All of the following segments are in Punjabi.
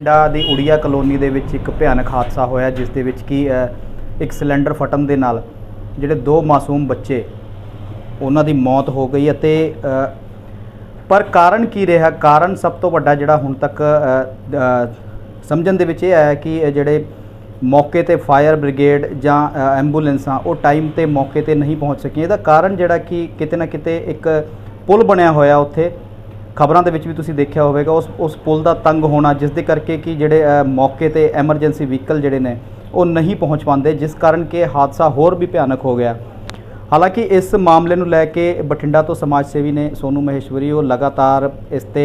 ਪਿੰਡਾ ਦੀ ਉੜੀਆ ਕਲੋਨੀ ਦੇ ਵਿੱਚ ਇੱਕ ਭਿਆਨਕ ਹਾਦਸਾ ਹੋਇਆ ਜਿਸ ਦੇ ਵਿੱਚ ਕੀ ਇੱਕ ਸਿਲੰਡਰ ਫਟਣ ਦੇ ਨਾਲ ਜਿਹੜੇ ਦੋ ਮਾਸੂਮ ਬੱਚੇ ਉਹਨਾਂ ਦੀ ਮੌਤ ਹੋ ਗਈ ਅਤੇ ਪਰ ਕਾਰਨ ਕੀ ਰਿਹਾ? ਕਾਰਨ ਸਭ ਤੋਂ ਵੱਡਾ ਜਿਹੜਾ ਹੁਣ ਤੱਕ ਸਮਝਣ ਦੇ ਵਿੱਚ ਇਹ ਆਇਆ ਕਿ ਜਿਹੜੇ ਮੌਕੇ ਤੇ ਫਾਇਰ ਬ੍ਰਿਗੇਡ ਜਾਂ ਅ, ਐਂਬੂਲੈਂਸਾਂ ਉਹ ਟਾਈਮ ਤੇ ਮੌਕੇ ਤੇ ਨਹੀਂ ਪਹੁੰਚ ਸਕੀਆਂ। ਇਹਦਾ ਕਾਰਨ ਜਿਹੜਾ ਕਿ ਕਿਤੇ ਨਾ ਕਿਤੇ ਇੱਕ ਪੁਲ ਬਣਿਆ ਹੋਇਆ ਉੱਥੇ। ਖਬਰਾਂ ਦੇ ਵਿੱਚ ਵੀ ਤੁਸੀਂ ਦੇਖਿਆ ਹੋਵੇਗਾ ਉਸ ਉਸ ਪੁਲ ਦਾ ਤੰਗ ਹੋਣਾ ਜਿਸ ਦੇ ਕਰਕੇ ਕਿ ਜਿਹੜੇ ਮੌਕੇ ਤੇ ਐਮਰਜੈਂਸੀ ਵਹੀਕਲ ਜਿਹੜੇ ਨੇ ਉਹ ਨਹੀਂ ਪਹੁੰਚ ਪਾਉਂਦੇ ਜਿਸ ਕਾਰਨ ਕਿ ਹਾਦਸਾ ਹੋਰ ਵੀ ਭਿਆਨਕ ਹੋ ਗਿਆ। ਹਾਲਾਂਕਿ ਇਸ ਮਾਮਲੇ ਨੂੰ ਲੈ ਕੇ ਬਠਿੰਡਾ ਤੋਂ ਸਮਾਜ ਸੇਵੀ ਨੇ ਸੋਨੂ ਮਹੇਸ਼ਵਰੀ ਉਹ ਲਗਾਤਾਰ ਇਸ ਤੇ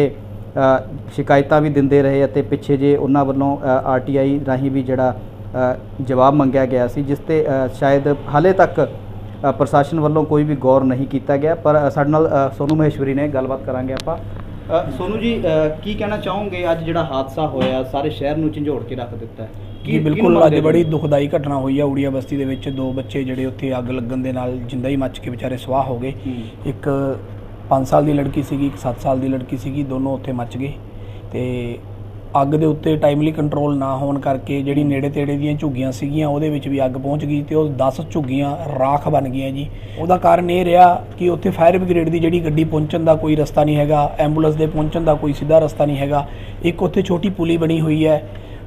ਸ਼ਿਕਾਇਤਾਂ ਵੀ ਦਿੰਦੇ ਰਹੇ ਅਤੇ ਪਿੱਛੇ ਜੇ ਉਹਨਾਂ ਵੱਲੋਂ ਆਰਟੀਆਈ ਰਾਹੀਂ ਵੀ ਜਿਹੜਾ ਜਵਾਬ ਮੰਗਿਆ ਗਿਆ ਸੀ ਜਿਸ ਤੇ ਸ਼ਾਇਦ ਹਾਲੇ ਤੱਕ ਪ੍ਰਸ਼ਾਸਨ ਵੱਲੋਂ ਕੋਈ ਵੀ ਗੌਰ ਨਹੀਂ ਕੀਤਾ ਗਿਆ ਪਰ ਸਾਡੇ ਨਾਲ ਅ, ਸੋਨੂ ਮਹੇਸ਼ਵਰੀ ਨੇ ਗੱਲਬਾਤ ਕਰਾਂਗੇ ਆਪਾਂ। ਸੋਨੂ ਜੀ ਕੀ ਕਹਿਣਾ ਚਾਹੋਗੇ? ਅੱਜ ਜਿਹੜਾ ਹਾਦਸਾ ਹੋਇਆ ਸਾਰੇ ਸ਼ਹਿਰ ਨੂੰ ਝੰਜੋੜ ਕੇ ਰੱਖ ਦਿੱਤਾ ਹੈ। ਜੀ ਬਿਲਕੁਲ ਅੱਜ ਬੜੀ ਦੁਖਦਾਈ ਘਟਨਾ ਹੋਈ ਆ ਉੜੀਆ ਬਸਤੀ ਦੇ ਵਿੱਚ। ਦੋ ਬੱਚੇ ਜਿਹੜੇ ਉੱਥੇ ਅੱਗ ਲੱਗਣ ਦੇ ਨਾਲ ਜਿੰਦਾ ਹੀ ਮੱਚ ਕੇ ਵਿਚਾਰੇ ਸਵਾਹ ਹੋ ਗਏ। ਇੱਕ 5 ਸਾਲ ਦੀ ਲੜਕੀ ਸੀਗੀ ਇੱਕ 7 ਸਾਲ ਦੀ ਲੜਕੀ ਸੀਗੀ ਦੋਨੋਂ ਉੱਥੇ ਮੱਚ ਗਏ ਤੇ ਅੱਗ ਦੇ ਉੱਤੇ ਟਾਈਮਲੀ ਕੰਟਰੋਲ ਨਾ ਹੋਣ ਕਰਕੇ ਜਿਹੜੀ ਨੇੜੇ ਤੇੜੇ ਦੀਆਂ ਝੁੱਗੀਆਂ ਸੀਗੀਆਂ, ਉਹਦੇ ਵਿੱਚ ਵੀ ਅੱਗ ਪਹੁੰਚ ਗਈ ਤੇ ਉਹ 10 ਝੁੱਗੀਆਂ ਰਾਖ ਬਣ ਗਈਆਂ ਜੀ। ਉਹਦਾ ਕਾਰਨ ਇਹ ਰਿਹਾ ਕਿ ਉੱਥੇ ਫਾਇਰ ਬ੍ਰਿਗੇਡ ਦੀ ਜਿਹੜੀ ਗੱਡੀ ਪਹੁੰਚਣ ਦਾ ਕੋਈ ਰਸਤਾ ਨਹੀਂ ਹੈਗਾ ਐਂਬੂਲੈਂਸ ਦੇ ਪਹੁੰਚਣ ਦਾ ਕੋਈ ਸਿੱਧਾ ਰਸਤਾ ਨਹੀਂ ਹੈਗਾ। ਇੱਕ ਉੱਥੇ ਛੋਟੀ ਪੁਲੀ ਬਣੀ ਹੋਈ ਹੈ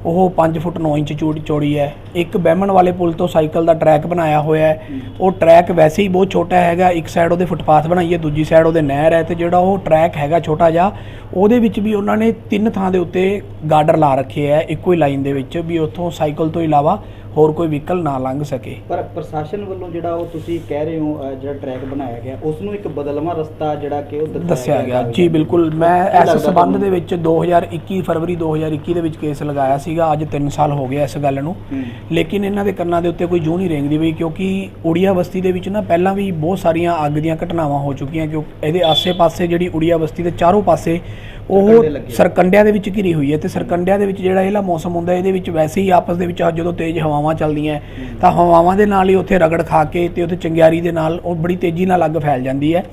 ਉਹ 5 ਫੁੱਟ 9 ਇੰਚ ਚੌੜੀ ਚੌੜੀ ਹੈ। ਇੱਕ ਬਹਿਮਣ ਵਾਲੇ ਪੁਲ ਤੋਂ ਸਾਈਕਲ ਦਾ ਟਰੈਕ ਬਣਾਇਆ ਹੋਇਆ ਹੈ। ਉਹ ਟਰੈਕ ਵੈਸੇ ਹੀ ਬਹੁਤ ਛੋਟਾ ਹੈਗਾ। ਇੱਕ ਸਾਈਡ ਉਹਦੇ ਫੁੱਟਪਾਥ ਬਣਾਈ ਹੈ, ਦੂਜੀ ਸਾਈਡ ਉਹਦੇ ਨਹਿਰ ਹੈ ਤੇ ਜਿਹੜਾ ਉਹ ਟਰੈਕ ਹੈਗਾ ਛੋਟਾ ਜਿਹਾ, ਉਹਦੇ ਵਿੱਚ ਵੀ ਉਹਨਾਂ ਨੇ ਤਿੰਨ ਥਾਂ ਦੇ ਉੱਤੇ ਗਾਰਡਰ ਲਾ ਰੱਖੇ ਹੈ, ਇੱਕੋ ਹੀ ਲਾਈਨ ਦੇ ਵਿੱਚ ਵੀ ਉੱਥੋਂ ਸਾਈਕਲ ਤੋਂ ਇਲਾਵਾ ਹੋਰ ਕੋਈ ਵਹੀਕਲ ਨਾ ਲੰਘ ਸਕੇ ਪਰ ਪ੍ਰਸ਼ਾਸਨ ਵੱਲੋਂ ਜਿਹੜਾ ਉਹ ਤੁਸੀਂ ਕਹਿ ਰਹੇ ਹੋ ਜਿਹੜਾ ਟਰੈਕ ਬਣਾਇਆ ਗਿਆ ਉਸ ਨੂੰ ਇੱਕ ਬਦਲਵਾਂ ਰਸਤਾ ਜਿਹੜਾ ਕਿ ਉਹ ਦੱਸਿਆ ਗਿਆ। ਜੀ ਬਿਲਕੁਲ ਮੈਂ ਇਸ ਲੱਗਦਾ ਸਬੰਧ? ਦੇ ਵਿੱਚ 2021 ਫਰਵਰੀ 2021 ਦੇ ਵਿੱਚ ਕੇਸ ਲਗਾਇਆ ਸੀਗਾ ਅੱਜ 3 ਸਾਲ ਹੋ ਗਏ ਇਸ ਗੱਲ ਨੂੰ ਹੂੰ। ਲੇਕਿਨ ਇਹਨਾਂ ਦੇ ਕੰਨਾਂ ਦੇ ਉੱਤੇ ਕੋਈ ਜੂੰ ਨਹੀਂ ਰੇਂਗਦੀ ਬਈ ਕਿਉਂਕਿ ਉੜੀਆ ਬਸਤੀ ਦੇ ਵਿੱਚ ਨਾ ਪਹਿਲਾਂ ਵੀ ਬਹੁਤ ਸਾਰੀਆਂ ਅੱਗ ਦੀਆਂ ਘਟਨਾਵਾਂ ਹੋ ਚੁੱਕੀਆਂ ਕਿਉਂ ਇਹਦੇ ਆਸੇ-ਪਾਸੇ ਜਿਹੜੀ ਉੜੀਆ ਬਸਤੀ ਦੇ ਚਾਰੋਂ ਪਾਸੇ ਉਹ। ਸਰਕੰਡਿਆਂ ਦੇ ਵਿੱਚ ਘਿਰੀ ਹੋਈ ਹੈ ਤੇ ਸਰਕੰਡਿਆਂ ਦੇ ਵਿੱਚ ਜਿਹੜਾ ਇਹਲਾ ਮੌਸਮ ਹੁੰਦਾ ਇਹਦੇ ਵਿੱਚ ਵੈਸੇ ਹੀ ਆਪਸ ਦੇ ਵਿੱਚ ਜਦੋਂ ਤੇਜ਼ ਹਵਾਵਾਂ ਚੱਲਦੀਆਂ ਤਾਂ ਹਵਾਵਾਂ ਦੇ ਨਾਲ ਹੀ ਉੱਥੇ ਰਗੜ ਖਾ ਕੇ ਤੇ ਉੱਥੇ ਚੰਗਿਆਰੀ ਦੇ ਨਾਲ ਉਹ ਬੜੀ ਤੇਜ਼ੀ ਨਾਲ ਅੱਗ ਫੈਲ ਜਾਂਦੀ ਹੈ।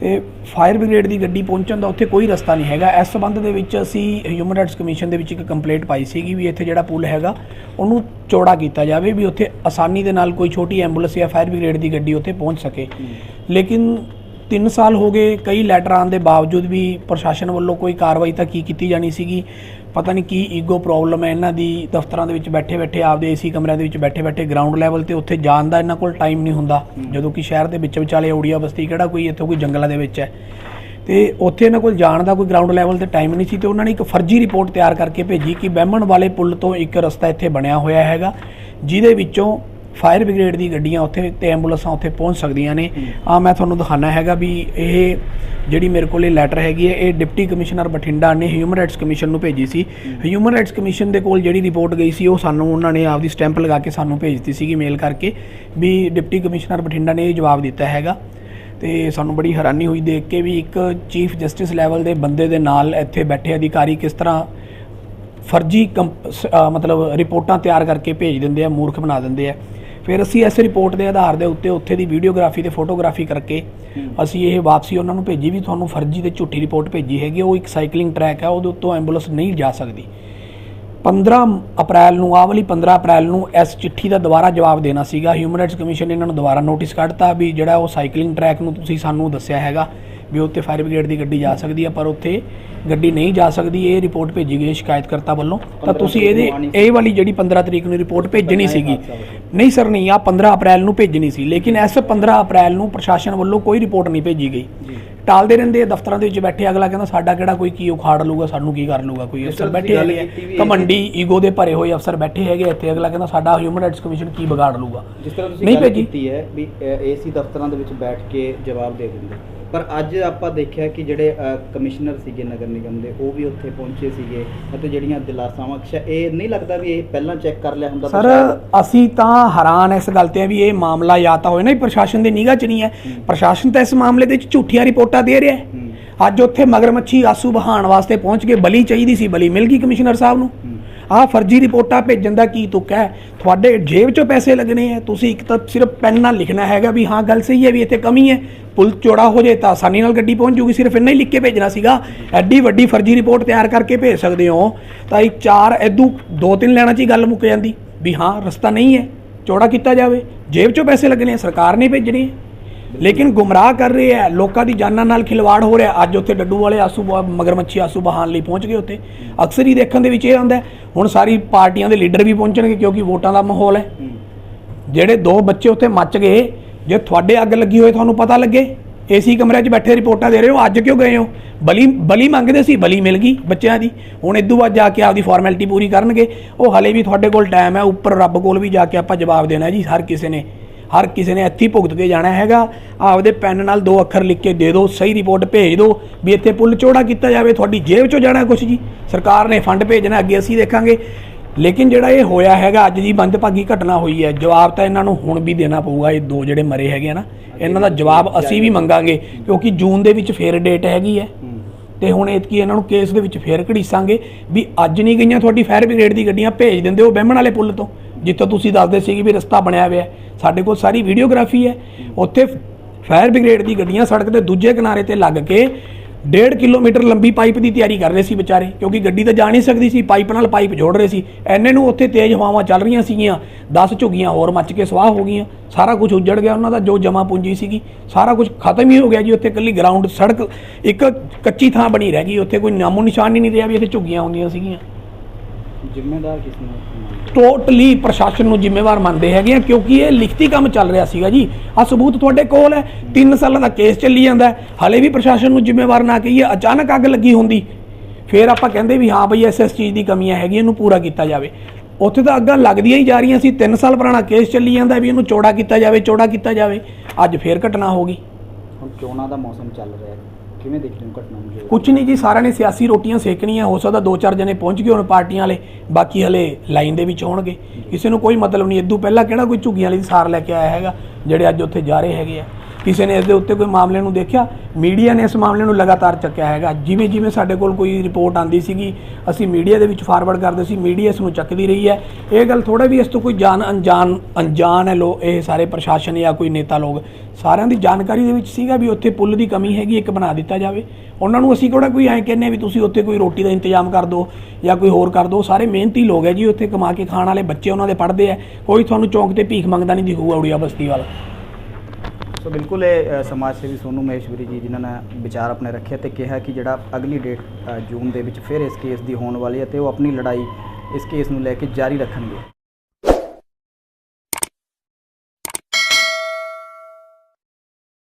ਤੇ ਫਾਇਰ ਬ੍ਰਿਗੇਡ ਦੀ ਗੱਡੀ ਪਹੁੰਚਣ ਦਾ ਉੱਥੇ ਕੋਈ ਰਸਤਾ ਨਹੀਂ ਹੈਗਾ। ਇਸ ਸੰਬੰਧ ਦੇ ਵਿੱਚ ਅਸੀਂ ਹਿਊਮਨ ਰਾਈਟਸ ਕਮਿਸ਼ਨ ਦੇ ਵਿੱਚ ਇੱਕ ਕੰਪਲੇਂਟ ਪਾਈ ਸੀਗੀ ਵੀ ਇੱਥੇ ਜਿਹੜਾ ਪੁਲ ਹੈਗਾ ਉਹਨੂੰ ਚੌੜਾ ਕੀਤਾ ਜਾਵੇ ਵੀ ਉੱਥੇ ਆਸਾਨੀ ਦੇ ਨਾਲ ਕੋਈ ਛੋਟੀ ਐਂਬੂਲੈਂਸ ਜਾਂ ਫਾਇਰ ਬ੍ਰਿਗੇਡ ਦੀ ਗੱਡੀ ਉੱਥੇ ਪਹੁੰਚ ਸਕੇ। ਲੇਕਿਨ 3 ਸਾਲ ਹੋ ਗਏ ਕਈ ਲੈਟਰ ਆਉਣ ਦੇ ਬਾਵਜੂਦ ਵੀ ਪ੍ਰਸ਼ਾਸਨ ਵੱਲੋਂ ਕੋਈ ਕਾਰਵਾਈ ਤਾਂ ਕੀ ਕੀਤੀ ਜਾਣੀ ਸੀਗੀ? ਪਤਾ ਨਹੀਂ ਕੀ ਈਗੋ ਪ੍ਰੋਬਲਮ ਹੈ ਇਹਨਾਂ ਦੀ ਦਫ਼ਤਰਾਂ ਦੇ ਵਿੱਚ ਬੈਠੇ ਬੈਠੇ ਆਪਦੇ ਏਸੀ ਕਮਰਿਆਂ ਦੇ ਵਿੱਚ ਬੈਠੇ ਬੈਠੇ ਗਰਾਊਂਡ ਲੈਵਲ ਤੇ ਉੱਥੇ ਜਾਣ ਦਾ ਇਹਨਾਂ ਕੋਲ ਟਾਈਮ ਨਹੀਂ ਹੁੰਦਾ। ਜਦੋਂ ਕਿ ਸ਼ਹਿਰ ਦੇ ਵਿੱਚ ਵਿਚਾਲੇ ਉੜੀਆ ਬਸਤੀ ਕਿਹੜਾ ਕੋਈ ਇੱਥੇ ਕੋਈ ਜੰਗਲਾਂ ਦੇ ਵਿੱਚ ਹੈ। ਤੇ ਉੱਥੇ ਇਹਨਾਂ ਕੋਲ ਜਾਣ ਦਾ ਕੋਈ ਗਰਾਊਂਡ ਲੈਵਲ ਤੇ ਟਾਈਮ ਨਹੀਂ ਸੀ ਤੇ ਉਹਨਾਂ ਨੇ ਇੱਕ ਫਰਜ਼ੀ ਰਿਪੋਰਟ ਤਿਆਰ ਕਰਕੇ ਭੇਜੀ ਕਿ ਬਹਿਮਣ ਵਾਲੇ ਪੁਲ ਤੋਂ ਇੱਕ ਰਸਤਾ ਇੱਥੇ ਬਣਿਆ ਹੋਇਆ ਹੈਗਾ ਜਿਹਦੇ ਵਿੱਚੋਂ ਫਾਇਰ ਬ੍ਰਿਗੇਡ ਦੀ ਗੱਡੀਆਂ ਉੱਥੇ ਤੇ ਐਂਬੂਲੈਂਸਾਂ ਉੱਥੇ ਪਹੁੰਚ ਸਕਦੀਆਂ ਨੇ। ਆ ਮੈਂ ਤੁਹਾਨੂੰ ਦਿਖਾਣਾ ਹੈਗਾ ਵੀ ਇਹ ਜਿਹੜੀ ਮੇਰੇ ਕੋਲ ਇਹ ਲੈਟਰ ਹੈਗੀ ਹੈ, ਇਹ ਡਿਪਟੀ ਕਮਿਸ਼ਨਰ ਬਠਿੰਡਾ ਨੇ ਹਿਊਮਨ ਰਾਈਟਸ ਕਮਿਸ਼ਨ ਨੂੰ ਭੇਜੀ ਸੀ। ਹਿਊਮਨ ਰਾਈਟਸ ਕਮਿਸ਼ਨ ਦੇ ਕੋਲ ਜਿਹੜੀ ਰਿਪੋਰਟ ਗਈ ਸੀ, ਉਹ ਸਾਨੂੰ ਉਹਨਾਂ ਨੇ ਆਪਦੀ ਸਟੈਂਪ ਲਗਾ ਕੇ ਸਾਨੂੰ ਭੇਜਤੀ ਸੀਗੀ ਮੇਲ ਕਰਕੇ ਵੀ ਡਿਪਟੀ ਕਮਿਸ਼ਨਰ ਬਠਿੰਡਾ ਨੇ ਇਹ ਜਵਾਬ ਦਿੱਤਾ ਹੈਗਾ। ਤੇ ਸਾਨੂੰ ਬੜੀ ਹੈਰਾਨੀ ਹੋਈ ਦੇਖ ਕੇ ਵੀ ਇੱਕ ਚੀਫ ਜਸਟਿਸ ਲੈਵਲ ਦੇ ਬੰਦੇ ਦੇ ਨਾਲ ਇੱਥੇ ਬੈਠੇ ਅਧਿਕਾਰੀ ਕਿਸ ਤਰ੍ਹਾਂ ਫਰਜ਼ੀ ਕੰਪ- ਸ- ਮਤਲਬ ਰਿਪੋਰਟਾਂ ਤਿਆਰ ਕਰਕੇ ਭੇਜ ਦਿੰਦੇ ਆ, ਮੂਰਖ ਬਣਾ ਦਿੰਦੇ ਆ। ਫਿਰ ਅਸੀਂ ਇਸ ਰਿਪੋਰਟ ਦੇ ਆਧਾਰ ਦੇ ਉੱਤੇ ਉੱਥੇ ਦੀ ਵੀਡੀਓਗ੍ਰਾਫੀ ਤੇ ਫੋਟੋਗ੍ਰਾਫੀ ਕਰਕੇ ਅਸੀਂ ਇਹ ਵਾਪਸੀ ਉਹਨਾਂ ਨੂੰ ਭੇਜੀ ਵੀ ਤੁਹਾਨੂੰ ਫਰਜ਼ੀ ਤੇ ਝੂਠੀ ਰਿਪੋਰਟ ਭੇਜੀ ਹੈਗੀ ਉਹ ਇੱਕ ਸਾਈਕਲਿੰਗ ਟਰੈਕ ਹੈ ਉਹਦੇ ਉੱਤੋਂ ਐਂਬੂਲੈਂਸ ਨਹੀਂ ਜਾ ਸਕਦੀ। 15 ਅਪ੍ਰੈਲ ਨੂੰ ਆਹ ਵਾਲੀ 15 ਅਪ੍ਰੈਲ ਨੂੰ ਇਸ ਚਿੱਠੀ ਦਾ ਦੁਬਾਰਾ ਜਵਾਬ ਦੇਣਾ ਸੀਗਾ। ਹਿਊਮਨ ਰਾਈਟਸ ਕਮਿਸ਼ਨ ਨੇ ਇਹਨਾਂ ਨੂੰ ਦੁਬਾਰਾ ਨੋਟਿਸ ਕੱਢਤਾ ਵੀ ਜਿਹੜਾ ਉਹ ਸਾਈਕਲਿੰਗ ਟਰੈਕ ਨੂੰ ਤੁਸੀਂ ਸਾਨੂੰ ਦੱਸਿਆ ਹੈਗਾ ਵੀ ਉੱਤੇ ਫਾਇਰ ਬ੍ਰਿਗੇਡ ਦੀ ਗੱਡੀ ਜਾ ਸਕਦੀ ਹੈ ਪਰ ਉੱਥੇ ਗੱਡੀ ਨਹੀਂ ਜਾ ਸਕਦੀ ਇਹ ਰਿਪੋਰਟ ਭੇਜੀ ਗਈ ਹੈ ਸ਼ਿਕਾਇਤਕਰਤਾ ਵੱਲੋਂ। ਤਾਂ 15 ਤੁਸੀਂ ਇਹਦੇ ਇਹ ਵਾਲੀ ਜਿਹੜੀ 15 ਤਰੀਕ ਨੂੰ ਰਿਪੋਰਟ ਭੇਜਣੀ ਸੀਗੀ। ਨਹੀਂ ਸਰ ਨਹੀਂ ਆ 15 ਅਪ੍ਰੈਲ ਨੂੰ ਭੇਜਣੀ ਸੀ ਲੇਕਿਨ ਇਸ 15 ਅਪ੍ਰੈਲ ਨੂੰ ਪ੍ਰਸ਼ਾਸਨ ਵੱਲੋਂ ਕੋਈ ਰਿਪੋਰਟ ਨਹੀਂ ਭੇਜੀ ਗਈ। ਟਾਲਦੇ ਰਹਿੰਦੇ ਆ ਦਫ਼ਤਰਾਂ ਦੇ ਵਿੱਚ ਬੈਠੇ ਅਗਲਾ ਕਹਿੰਦਾ ਸਾਡਾ ਕਿਹੜਾ ਕੋਈ ਕੀ ਉਖਾੜ ਲੂਗਾ ਸਾਨੂੰ ਕੀ ਕਰ ਲੂਗਾ ਕੋਈ ਅਫਸਰ ਬੈਠੇ ਹੈਗੇ ਕਮੰਡੀ ਈਗੋ ਦੇ ਭਰੇ ਹੋਏ ਅਫਸਰ ਬੈਠੇ ਹੈਗੇ ਇੱਥੇ ਅਗਲਾ ਕਹਿੰਦਾ ਸਾਡਾ ਹਿਊਮਨ ਰਾਈਟਸ ਕਮਿਸ਼ਨ ਕੀ ਵਿਗਾੜ ਲੂਗਾ ਜਿਸ ਤਰ੍ਹਾਂ ਤੁਸੀਂ ਨਹੀਂ ਗੱਲ ਭੇਜੀ। ਕੀਤੀ ਹੈ ਵੀ ਏਸੀ ਦਫ਼ਤਰਾਂ ਦੇ ਵਿੱਚ ਬੈਠ ਕੇ ਜਵਾਬ ਦੇ ਦਿੰਦੇ। ਪਰ ਅੱਜ ਆਪਾਂ ਦੇਖਿਆ ਕਿ ਜਿਹੜੇ ਕਮਿਸ਼ਨਰ ਸੀਗੇ ਨਗਰ ਨਿਗਮ ਦੇ ਉਹ ਵੀ ਉੱਥੇ ਪਹੁੰਚੇ ਸੀਗੇ ਅਤੇ ਜਿਹੜੀਆਂ ਦਿਲਾਸਾਵਾਂ ਅਕਸ਼ਾ ਇਹ ਨਹੀਂ ਲੱਗਦਾ ਵੀ ਇਹ ਪਹਿਲਾਂ ਚੈੱਕ ਕਰ ਲਿਆ ਹੁੰਦਾ ਸਰ ਅਸੀਂ ਤਾਂ ਹੈਰਾਨ ਇਸ ਗੱਲ ਤੇ ਆ ਵੀ ਇਹ ਮਾਮਲਾ ਜਾਂ ਤਾਂ ਹੋਏ ਨਾ ਪ੍ਰਸ਼ਾਸਨ ਦੀ ਨਿਗਾਹ 'ਚ ਨਹੀਂ ਹੈ। ਪ੍ਰਸ਼ਾਸਨ ਤਾਂ ਇਸ ਮਾਮਲੇ ਦੇ ਵਿੱਚ ਝੂਠੀਆਂ ਰਿਪੋਰਟਾਂ ਦੇ ਰਿਹਾ ਹੂੰ, ਅੱਜ ਉੱਥੇ ਮਗਰਮੱਛੀ ਆਸੂ ਬਹਾਣ ਵਾਸਤੇ ਪਹੁੰਚ ਕੇ ਬਲੀ ਚਾਹੀਦੀ ਸੀ ਬਲੀ ਮਿਲ ਗਈ ਕਮਿਸ਼ਨਰ ਸਾਹਿਬ ਨੂੰ। ਹੂੰ। ਆਹ ਫਰਜ਼ੀ ਰਿਪੋਰਟਾਂ ਭੇਜਣ ਦਾ ਕੀ ਤੁੱਕ ਹੈ? ਤੁਹਾਡੇ ਜੇਬ 'ਚੋਂ ਪੈਸੇ ਲੱਗਣੇ ਆ ਤੁਸੀਂ ਇੱਕ ਤਾਂ ਸਿਰਫ ਪੈਨ ਨਾਲ ਲਿਖਣਾ ਹੈਗਾ ਵੀ ਹਾਂ, ਗੱਲ ਸਹੀ ਹੈ ਵੀ ਇੱਥੇ ਕਮੀ ਹੈ। ਪੁਲ ਚੌੜਾ ਹੋ ਜਾਏ ਤਾਂ ਆਸਾਨੀ ਨਾਲ ਗੱਡੀ ਪਹੁੰਚ ਜੂਗੀ। ਸਿਰਫ ਇੰਨਾ ਹੀ ਲਿਖ ਕੇ ਭੇਜਣਾ ਸੀਗਾ। ਐਡੀ ਵੱਡੀ ਫਰਜ਼ੀ ਰਿਪੋਰਟ ਤਿਆਰ ਕਰਕੇ ਭੇਜ ਸਕਦੇ ਹੋ। ਤਾਂ ਇਹ ਚਾਰ ਐਦੂ ਦੋ ਤਿੰਨ ਲੈਣਾ 'ਚ ਹੀ ਗੱਲ ਮੁੱਕ ਜਾਂਦੀ ਵੀ ਹਾਂ, ਰਸਤਾ ਨਹੀਂ ਹੈ। ਚੌੜਾ ਕੀਤਾ ਜਾਵੇ। ਜੇਬ 'ਚੋਂ ਪੈਸੇ ਲੱਗਣੇ ਆ ਸਰਕਾਰ ਨੇ ਭੇਜਣੇ ਲੇਕਿਨ ਗੁੰਮਰਾਹ ਕਰ ਰਹੇ ਆ ਲੋਕਾਂ ਦੀ ਜਾਨਾਂ ਨਾਲ ਖਿਲਵਾੜ ਹੋ ਰਿਹਾ ਅੱਜ ਉੱਥੇ ਡੱਡੂ ਵਾਲੇ ਆਸੂ ਮਗਰਮੱਛੀ ਆਸੂ ਬਹਾਨ ਲਈ ਪਹੁੰਚ ਗਏ ਉੱਥੇ। ਅਕਸਰ ਹੀ ਦੇਖਣ ਦੇ ਵਿੱਚ ਇਹ ਆਉਂਦਾ ਹੈ। ਹੁਣ ਸਾਰੀ ਪਾਰਟੀਆਂ ਦੇ ਲੀਡਰ ਵੀ ਪਹੁੰਚਣਗੇ ਕਿਉਂਕਿ ਵੋਟਾਂ ਦਾ ਮਾਹੌਲ ਹੈ। ਜਿਹੜੇ ਦੋ ਬੱਚੇ ਉੱਥੇ ਮੱਚ ਗਏ ਜੇ ਤੁਹਾਡੇ ਅੱਗ ਲੱਗੀ ਹੋਏ ਤੁਹਾਨੂੰ ਪਤਾ ਲੱਗੇ ਏਸੀ ਕਮਰੇ 'ਚ ਬੈਠੇ ਰਿਪੋਰਟਾਂ ਦੇ ਰਹੇ ਹੋ ਅੱਜ ਕਿਉਂ ਗਏ ਹੋ? ਬਲੀ ਬਲੀ ਮੰਗਦੇ ਸੀ ਬਲੀ ਮਿਲ ਗਈ ਬੱਚਿਆਂ ਦੀ। ਹੁਣ ਇਦੋਂ ਬਾਅਦ ਜਾ ਕੇ ਆਪਦੀ ਫਾਰਮੈਲਿਟੀ ਪੂਰੀ ਕਰਨਗੇ। ਉਹ ਹਲੇ ਵੀ ਤੁਹਾਡੇ ਕੋਲ ਟਾਈਮ ਹੈ ਉੱਪਰ ਰੱਬ ਕੋਲ ਵੀ ਜਾ ਕੇ ਆਪਾਂ ਜਵਾਬ ਦੇਣਾ ਹੈ ਜੀ ਹਰ ਕਿਸੇ ਨੇ। ਹਰ ਕਿਸੇ ਨੇ ਇੱਥੇ ਭੁਗਤ ਕੇ ਜਾਣਾ ਹੈਗਾ। ਆਪਦੇ ਪੈਨ ਨਾਲ ਦੋ ਅੱਖਰ ਲਿਖ ਕੇ ਦੇ ਦਿਓ, ਸਹੀ ਰਿਪੋਰਟ ਭੇਜ ਦਿਓ ਵੀ ਇੱਥੇ ਪੁੱਲ ਚੌੜਾ ਕੀਤਾ ਜਾਵੇ, ਤੁਹਾਡੀ ਜੇਬ 'ਚੋਂ ਜਾਣਾ ਕੁਛ ਜੀ। ਸਰਕਾਰ ਨੇ ਫੰਡ ਭੇਜਣਾ, ਅੱਗੇ ਅਸੀਂ ਦੇਖਾਂਗੇ। ਲੇਕਿਨ ਜਿਹੜਾ ਇਹ ਹੋਇਆ ਹੈਗਾ, ਅੱਜ ਦੀ ਮੰਦਭਾਗੀ ਘਟਨਾ ਹੋਈ ਹੈ। ਜਵਾਬ ਤਾਂ ਇਹਨਾਂ ਨੂੰ ਹੁਣ ਵੀ ਦੇਣਾ ਪਊਗਾ, ਇਹ ਦੋ ਜਿਹੜੇ ਮਰੇ ਹੈਗੇ ਆ ਨਾ, ਇਹਨਾਂ ਦਾ ਜਵਾਬ ਅਸੀਂ ਵੀ ਮੰਗਾਂਗੇ, ਕਿਉਂਕਿ ਜੂਨ ਦੇ ਵਿੱਚ ਫੇਰ ਡੇਟ ਹੈਗੀ ਹੈ। ਤੇ ਹੁਣ ਇਤਕੀ ਇਹਨਾਂ ਨੂੰ ਕੇਸ ਦੇ ਵਿੱਚ ਫੇਰ ਘੜੀਸਾਂਗੇ ਵੀ ਅੱਜ ਨਹੀਂ ਗਈਆਂ ਤੁਹਾਡੀ ਫਾਇਰ ਬ੍ਰਿਗੇਡ ਦੀ ਗੱਡੀਆਂ, ਭੇਜ ਦਿੰਦੇ ਹੋ ਬਹਿਮਣ ਵਾਲੇ ਪੁੱਲ ਤੋਂ। ਜਿੱਥੋਂ ਤੁਸੀਂ ਦੱਸਦੇ ਸੀ ਵੀ ਰਸਤਾ ਬਣਿਆ ਹੋਇਆ ਸਾਡੇ ਕੋਲ ਸਾਰੀ ਵੀਡੀਓਗ੍ਰਾਫੀ ਹੈ। ਉੱਥੇ ਫਾਇਰ ਬ੍ਰਿਗੇਡ ਦੀ ਗੱਡੀਆਂ ਸੜਕ ਦੇ ਦੂਜੇ ਕਿਨਾਰੇ ਤੇ ਲੱਗ ਕੇ 1.5 ਕਿਲੋਮੀਟਰ ਲੰਬੀ ਪਾਈਪ ਦੀ ਤਿਆਰੀ ਕਰ ਰਹੇ ਸੀ ਵਿਚਾਰੇ, ਕਿਉਂਕਿ ਗੱਡੀ ਤਾਂ ਜਾ ਨਹੀਂ ਸਕਦੀ ਸੀ, ਪਾਈਪ ਨਾਲ ਪਾਈਪ ਜੋੜ ਰਹੇ ਸੀ। ਐਨੇ ਨੂੰ ਉੱਥੇ ਤੇਜ਼ ਹਵਾਵਾਂ ਚੱਲ ਰਹੀਆਂ ਸੀਗੀਆਂ 10 ਝੁੱਗੀਆਂ ਹੋਰ ਮੱਚ ਕੇ ਸਵਾਹ ਹੋ ਗਈਆਂ। ਸਾਰਾ ਕੁਝ ਉੱਜੜ ਗਿਆ ਉਹਨਾਂ ਦਾ, ਜੋ ਜਮਾ ਪੂੰਜੀ ਸੀਗੀ। ਸਾਰਾ ਕੁਝ ਖਤਮ ਹੀ ਹੋ ਗਿਆ ਜੀ, ਉੱਥੇ ਇਕੱਲੀ ਗਰਾਊਂਡ ਸੜਕ, ਇੱਕ ਕੱਚੀ ਥਾਂ ਬਣੀ ਰਹਿ ਗਈ। ਉੱਥੇ ਕੋਈ ਨਾਮੋ ਨਿਸ਼ਾਨ ਹੀ ਨਹੀਂ ਰਿਹਾ ਵੀ ਇੱਥੇ ਝੁੱਗੀਆਂ ਹੁੰਦੀਆਂ ਸੀਗੀਆਂ। ਜ਼ਿੰਮੇਦਾਰ ਕਿਸ ਨੂੰ ਟੋਟਲੀ ਪ੍ਰਸ਼ਾਸਨ ਨੂੰ ਜ਼ਿੰਮੇਵਾਰ ਮੰਨਦੇ ਹੈਗੇ ਆ ਕਿਉਂਕਿ ਇਹ ਲਿਖਤੀ ਕੰਮ ਚੱਲ ਰਿਹਾ ਸੀਗਾ ਜੀ। ਆ ਸਬੂਤ ਤੁਹਾਡੇ ਕੋਲ ਹੈ 3 ਸਾਲਾਂ ਦਾ ਕੇਸ ਚੱਲੀ ਜਾਂਦਾ ਹੈ। ਹਲੇ ਵੀ ਪ੍ਰਸ਼ਾਸਨ ਨੂੰ ਜ਼ਿੰਮੇਵਾਰ ਨਾ ਕਹੀਏ ਅਚਾਨਕ ਅੱਗ ਲੱਗੀ ਹੁੰਦੀ। ਫਿਰ ਆਪਾਂ ਕਹਿੰਦੇ ਵੀ ਹਾਂ ਬਈ ਐਸ ਐਸ ਚੀਜ਼ ਦੀ ਕਮੀਆਂ ਹੈਗੀਆਂ ਇਹਨੂੰ ਪੂਰਾ ਕੀਤਾ ਜਾਵੇ। ਉੱਥੇ ਤਾਂ ਅੱਗਾਂ ਲੱਗਦੀਆਂ ਹੀ ਜਾ ਰਹੀਆਂ ਸੀ 3 ਸਾਲ ਪੁਰਾਣਾ ਕੇਸ ਚੱਲੀ ਜਾਂਦਾ ਵੀ ਇਹਨੂੰ ਚੌੜਾ ਕੀਤਾ ਜਾਵੇ ਚੌੜਾ ਕੀਤਾ ਜਾਵੇ। ਅੱਜ ਫੇਰ ਘਟਨਾ ਹੋ ਗਈ। ਹੁਣ ਚੋਣਾਂ ਦਾ ਮੌਸਮ ਚੱਲ ਰਿਹਾ ਹੈ। ਕਿਵੇਂ ਦੇਖਦੇ ਹੋ ਘਟਨਾ ਨੂੰ? ਜੋ ਕੁਛ ਨਹੀਂ ਜੀ ਸਾਰਿਆਂ ਨੇ ਸਿਆਸੀ ਰੋਟੀਆਂ ਸੇਕਣੀਆਂ ਹੋ ਸਕਦਾ ਦੋ ਚਾਰ ਜਣੇ ਪਹੁੰਚ ਗਏ ਹੁਣ ਪਾਰਟੀਆਂ ਵਾਲੇ ਬਾਕੀ ਹਲੇ ਲਾਈਨ ਦੇ ਵਿੱਚ ਹੋਣਗੇ ਕਿਸੇ ਨੂੰ ਕੋਈ ਮਤਲਬ ਨਹੀਂ ਇਦੋਂ ਪਹਿਲਾਂ ਕਿਹੜਾ ਕੋਈ ਝੁੱਗੀਆਂ ਵਾਲੀ ਸਾਰ ਲੈ ਕੇ ਆਇਆ ਹੈਗਾ ਜਿਹੜੇ ਅੱਜ ਉੱਥੇ ਜਾ ਰਹੇ ਹੈਗੇ ਆ। ਕਿਸੇ ਨੇ ਇਸ ਦੇ ਉੱਤੇ ਕੋਈ ਮਾਮਲੇ ਨੂੰ ਦੇਖਿਆ? ਮੀਡੀਆ ਨੇ ਇਸ ਮਾਮਲੇ ਨੂੰ ਲਗਾਤਾਰ ਚੱਕਿਆ ਹੈਗਾ। ਜਿਵੇਂ ਜਿਵੇਂ ਸਾਡੇ ਕੋਲ ਕੋਈ ਰਿਪੋਰਟ ਆਂਦੀ ਸੀਗੀ, ਅਸੀਂ ਮੀਡੀਆ ਦੇ ਵਿੱਚ ਫਾਰਵਰਡ ਕਰਦੇ ਸੀ, ਮੀਡੀਆ ਇਸ ਨੂੰ ਚੱਕਦੀ ਰਹੀ ਹੈ। ਇਹ ਗੱਲ ਥੋੜਾ ਵੀ ਇਸ ਤੋਂ ਕੋਈ ਜਾਣ ਅਣਜਾਣ ਅਣਜਾਣ ਹੈ ਲੋ ਇਹ ਸਾਰੇ ਪ੍ਰਸ਼ਾਸਨ ਜਾਂ ਕੋਈ ਨੇਤਾ ਲੋਕ। ਸਾਰਿਆਂ ਦੀ ਜਾਣਕਾਰੀ ਦੇ ਵਿੱਚ ਸੀਗਾ ਵੀ ਉੱਥੇ ਪੁੱਲ ਦੀ ਕਮੀ ਹੈਗੀ, ਇੱਕ ਬਣਾ ਦਿੱਤਾ ਜਾਵੇ। ਉਹਨਾਂ ਨੂੰ ਅਸੀਂ ਕਿਹੜਾ ਕੋਈ ਐਂ ਕਹਿੰਨੇ ਵੀ ਤੁਸੀਂ ਉੱਥੇ ਕੋਈ ਰੋਟੀ ਦਾ ਇੰਤਜ਼ਾਮ ਕਰ ਦਿਓ ਜਾਂ ਕੋਈ ਹੋਰ ਕਰ ਦਿਓ। ਸਾਰੇ ਮਿਹਨਤੀ ਲੋਕ ਹੈ ਜੀ, ਉੱਥੇ ਕਮਾ ਕੇ ਖਾਣ ਵਾਲੇ ਬੱਚੇ ਉਹਨਾਂ ਦੇ ਪੜ੍ਹਦੇ ਆ। ਕੋਈ ਤੁਹਾਨੂੰ ਚੌਂਕ ਤੇ ਭੀਖ ਮੰਗਦਾ ਨਹੀਂ ਦਿਖੂਗਾ ਉੜੀਆ ਬਸਤੀ ਵਾਲਾ। ਸੋ ਬਿਲਕੁਲ ਇਹ ਸਮਾਜ ਸੇਵੀ ਸੋਨੂ ਮਹੇਸ਼ਵਰੀ ਜੀ ਜਿਨ੍ਹਾਂ ਨੇ ਵਿਚਾਰ ਆਪਣੇ ਰੱਖਿਆ ਤੇ ਕਿਹਾ ਕਿ ਜਿਹੜਾ ਅਗਲੀ ਡੇਟ ਜੂਨ ਦੇ ਵਿੱਚ ਫਿਰ ਇਸ ਕੇਸ ਦੀ ਹੋਣ ਵਾਲੀ ਹੈ ਤੇ ਉਹ ਆਪਣੀ ਲੜਾਈ ਇਸ ਕੇਸ ਨੂੰ ਲੈ ਕੇ ਜਾਰੀ ਰੱਖਣਗੇ।